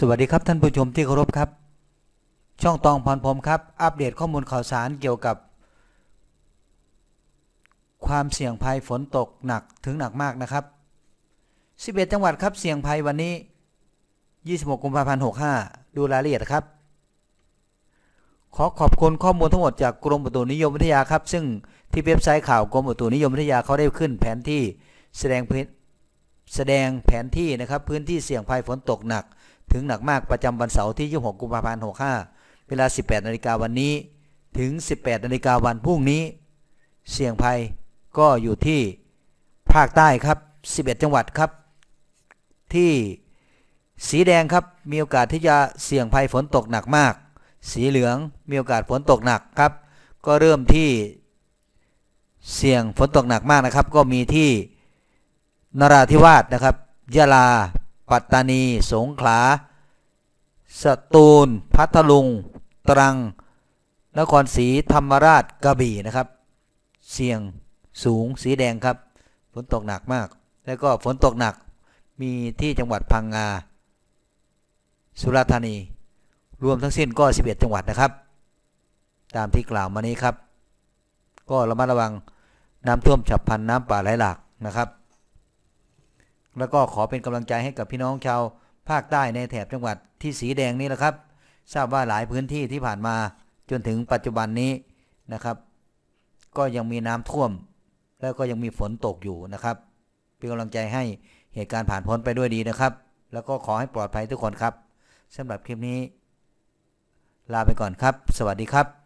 สวัสดีครับท่านผู้ชมที่เคารพครับ ช่องตองพรพรมครับ อัปเดตข้อมูลข่าวสารเกี่ยวกับ ความเสี่ยงภัยฝนตกหนักถึงหนักมากนะครับ 11 จังหวัดครับเสี่ยงภัยวันนี้ 26 กุมภาพันธ์ 65 ดูรายละเอียดครับ ขอขอบคุณข้อมูลทั้งหมดจากกรมอุตุนิยมวิทยาครับ ซึ่งที่เว็บไซต์ข่าวกรมอุตุนิยมวิทยาเขาได้ขึ้นแผนที่แสดงแสดงแผนที่นะครับพื้นที่เสี่ยงภัยฝนตกหนัก ถึงหนักมากประจำวันเสาร์ที่ 26 กุมภาพันธ์ 65 เวลา 18 นาฬิกาวันนี้ ถึง 18 นาฬิกาวันพรุ่งนี้ เสี่ยงภัยก็อยู่ที่ภาคใต้ครับ 11 จังหวัดครับ ที่สีแดงครับ มีโอกาสที่จะเสี่ยงภัยฝนตกหนักมาก สีเหลืองมีโอกาสฝนตกหนักครับ ก็เริ่มที่เสี่ยงฝนตกหนักมากนะครับ ก็มีที่นราธิวาสนะครับยะลา ปัตตานี สงขลา สตูล พัทลุง ตรัง นครศรีธรรมราชกระบี่นะครับ เสี่ยงสูงสีแดงครับ ฝนตกหนักมาก แล้วก็ฝนตกหนักมีที่จังหวัดพังงา สุราษฎร์ธานี รวมทั้งสิ้นก็ 11 จังหวัดนะครับ ตามที่กล่าวมานี้ครับ ก็ระมัดระวังน้ำท่วมฉับพลันน้ำป่าไหลหลากนะครับ แล้วก็ขอเป็นกำลังใจให้กับพี่น้องชาวภาคใต้ในแถบจังหวัดที่สีแดงนี้นะครับ ทราบว่าหลายพื้นที่ที่ผ่านมาจนถึงปัจจุบันนี้นะครับ ก็ยังมีน้ำท่วม แล้วก็ยังมีฝนตกอยู่นะครับเป็นกำลังใจให้เหตุการณ์ผ่านพ้นไปด้วยดีนะครับ แล้วก็ขอให้ปลอดภัยทุกคนครับสำหรับคลิปนี้ ลาไปก่อนครับ สวัสดีครับ